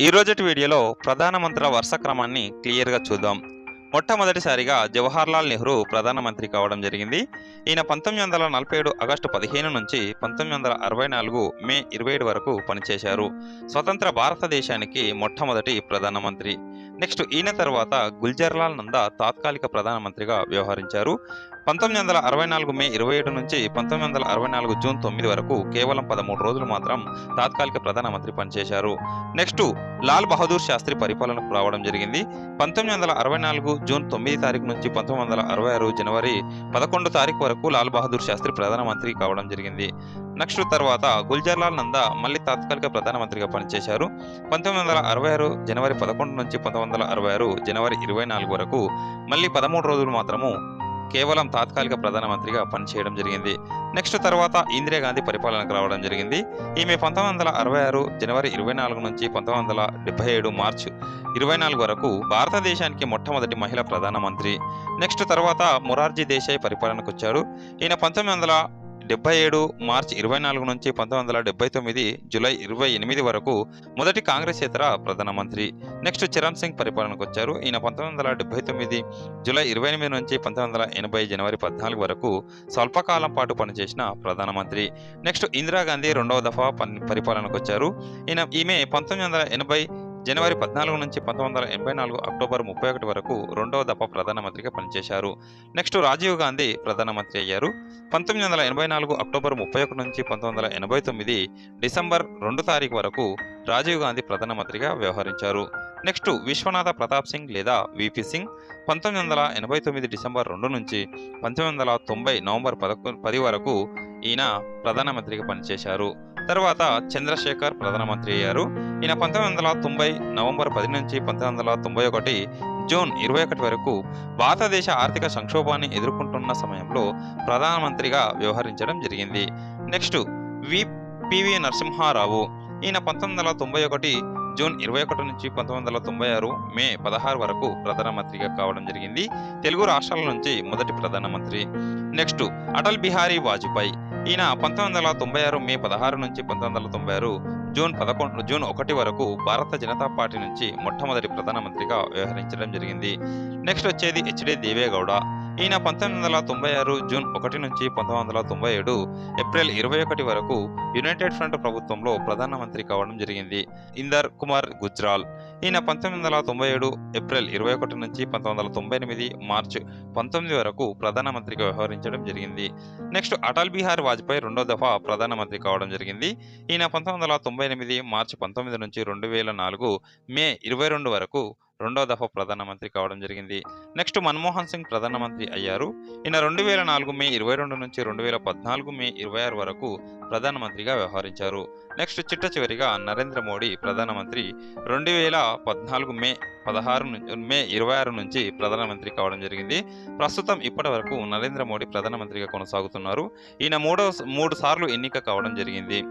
ఈ రోజటి వీడియోలో ప్రధానమంత్రుల వరుస క్రమాన్ని క్లియర్గా చూద్దాం. మొట్టమొదటిసారిగా జవహర్లాల్ నెహ్రూ ప్రధానమంత్రి కావడం జరిగింది. ఈయన పంతొమ్మిది వందల నలభై ఏడు ఆగస్టు పదిహేను నుంచి పంతొమ్మిది వందల అరవై నాలుగు మే ఇరవై ఏడు వరకు పనిచేశారు. స్వతంత్ర భారతదేశానికి మొట్టమొదటి ప్రధానమంత్రి నెక్స్ట్ ఈయన తర్వాత గుల్జర్లాల్ నందా తాత్కాలిక ప్రధానమంత్రిగా వ్యవహరించారు. పంతొమ్మిది వందల అరవై నాలుగు మే ఇరవై ఏడు నుంచి పంతొమ్మిది వందల అరవై నాలుగు జూన్ తొమ్మిది వరకు కేవలం పదమూడు రోజులు మాత్రం తాత్కాలిక ప్రధానమంత్రి పనిచేశారు. నెక్స్ట్ లాల్ బహదూర్ శాస్త్రి పరిపాలనకు రావడం జరిగింది. పంతొమ్మిది వందల అరవై నాలుగు జూన్ తొమ్మిది తారీఖు నుంచి పంతొమ్మిది వందల అరవై ఆరు జనవరి పదకొండు తారీఖు వరకు లాల్ బహదూర్ శాస్త్రి ప్రధానమంత్రి కావడం జరిగింది. నెక్స్ట్ తర్వాత గుల్జర్లాల్ నందా మళ్ళీ తాత్కాలిక ప్రధానమంత్రిగా పనిచేశారు. పంతొమ్మిది వందల అరవై ఆరు జనవరి పదకొండు నుంచి పంతొమ్మిది వందల అరవై ఆరు జనవరి ఇరవై నాలుగు వరకు మళ్ళీ పదమూడు రోజులు మాత్రము కేవలం తాత్కాలిక ప్రధానమంత్రిగా పనిచేయడం జరిగింది. నెక్స్ట్ తర్వాత ఇందిరాగాంధీ పరిపాలనకు రావడం జరిగింది. ఈమె పంతొమ్మిది వందల అరవై ఆరు జనవరి ఇరవై నాలుగు నుంచి పంతొమ్మిది వందల డెబ్బై ఏడు మార్చ్ ఇరవై నాలుగు వరకు భారతదేశానికి మొట్టమొదటి మహిళా ప్రధానమంత్రి. నెక్స్ట్ తర్వాత మొరార్జీ దేశాయ్ పరిపాలనకు వచ్చారు ఈయన పంతొమ్మిది వందల డెబ్బై ఏడు మార్చ్ ఇరవై నాలుగు నుంచి పంతొమ్మిది వందల డెబ్బై తొమ్మిది జూలై ఇరవై ఎనిమిది వరకు మొదటి కాంగ్రెసేతర ప్రధానమంత్రి. నెక్స్ట్ చరణ్ సింగ్ పరిపాలనకు వచ్చారు. ఈయన పంతొమ్మిది వందల డెబ్బై తొమ్మిది జూలై ఇరవై ఎనిమిది నుంచి పంతొమ్మిది వందల ఎనభై జనవరి పద్నాలుగు వరకు స్వల్పకాలం పాటు పనిచేసిన ప్రధానమంత్రి. నెక్స్ట్ ఇందిరాగాంధీ రెండవ దఫా పరిపాలనకు వచ్చారు. ఈయన ఈమె పంతొమ్మిది వందల ఎనభై జనవరి పద్నాలుగు నుంచి పంతొమ్మిది వందల ఎనభై నాలుగు అక్టోబర్ ముప్పై ఒకటి వరకు రెండవ దఫ ప్రధానమంత్రిగా పనిచేశారు. నెక్స్ట్ రాజీవ్ గాంధీ ప్రధానమంత్రి అయ్యారు. పంతొమ్మిది వందల ఎనభై నాలుగు అక్టోబర్ ముప్పై ఒకటి నుంచి పంతొమ్మిది వందల ఎనభై తొమ్మిది డిసెంబర్ రెండు తారీఖు వరకు రాజీవ్ గాంధీ ప్రధానమంత్రిగా వ్యవహరించారు. నెక్స్ట్ విశ్వనాథ ప్రతాప్ సింగ్ లేదా విపి సింగ్ పంతొమ్మిది వందల ఎనభై తొమ్మిది డిసెంబర్ రెండు నుంచి పంతొమ్మిది వందల తొంభై నవంబర్ పదకొ పది వరకు ఈయన ప్రధానమంత్రిగా పనిచేశారు. తర్వాత చంద్రశేఖర్ ప్రధానమంత్రి అయ్యారు. ఈయన పంతొమ్మిది వందల తొంభై నవంబర్ పది నుంచి పంతొమ్మిది వందల తొంభై ఒకటి జూన్ ఇరవై ఒకటి వరకు భారతదేశ ఆర్థిక సంక్షోభాన్ని ఎదుర్కొంటున్న సమయంలో ప్రధానమంత్రిగా వ్యవహరించడం జరిగింది. నెక్స్ట్ వి పివి నరసింహారావు. ఈయన పంతొమ్మిది వందల తొంభై ఒకటి జూన్ ఇరవై ఒకటి నుంచి పంతొమ్మిది వందల తొంభై ఆరు మే పదహారు వరకు ప్రధానమంత్రిగా కావడం జరిగింది. తెలుగు రాష్ట్రాల నుంచి మొదటి ప్రధానమంత్రి. నెక్స్ట్ అటల్ బిహారీ వాజ్పేయి. ఈయన పంతొమ్మిది వందల తొంభై ఆరు మే పదహారు నుంచి పంతొమ్మిది వందల తొంభై ఆరు జూన్ పదకొండు జూన్ ఒకటి వరకు భారత జనతా పార్టీ నుంచి మొట్టమొదటి ప్రధానమంత్రిగా వ్యవహరించడం జరిగింది. నెక్స్ట్ వచ్చేది హెచ్డి దేవేగౌడ ఈయన పంతొమ్మిది వందల తొంభై ఆరు జూన్ ఒకటి నుంచి పంతొమ్మిది వందల తొంభై ఏడు ఏప్రిల్ ఇరవై ఒకటి వరకు యునైటెడ్ ఫ్రంట్ ప్రభుత్వంలో ప్రధానమంత్రి కావడం జరిగింది. ఇందర్ కుమార్ గుజ్రాల్. ఈయన పంతొమ్మిది వందల తొంభై ఏడు ఏప్రిల్ ఇరవై ఒకటి నుంచి పంతొమ్మిది వందల తొంభై ఎనిమిది మార్చ్ పంతొమ్మిది వరకు ప్రధానమంత్రిగా వ్యవహరించడం జరిగింది. నెక్స్ట్ అటల్ బిహార్ వాజ్పేయి రెండో దఫా ప్రధానమంత్రి కావడం జరిగింది. ఈయన పంతొమ్మిది వందల తొంభై ఎనిమిది మార్చి పంతొమ్మిది నుంచి రెండు వేల నాలుగు మే ఇరవై రెండు వరకు రెండో దఫా ప్రధానమంత్రి కావడం జరిగింది. నెక్స్ట్ మన్మోహన్ సింగ్ ప్రధానమంత్రి అయ్యారు. ఈయన రెండు వేల నాలుగు మే ఇరవై రెండు నుంచి రెండు వేల పద్నాలుగు మే ఇరవై ఆరు వరకు ప్రధానమంత్రిగా వ్యవహరించారు. నెక్స్ట్ చిట్ట చివరిగా నరేంద్ర మోడీ ప్రధానమంత్రి రెండు వేల పద్నాలుగు మే పదహారు మే ఇరవై ఆరు నుంచి ప్రధానమంత్రి కావడం జరిగింది. ప్రస్తుతం ఇప్పటి వరకు నరేంద్ర మోడీ ప్రధానమంత్రిగా కొనసాగుతున్నారు. ఈయన మూడో మూడు సార్లు ఎన్నిక కావడం జరిగింది.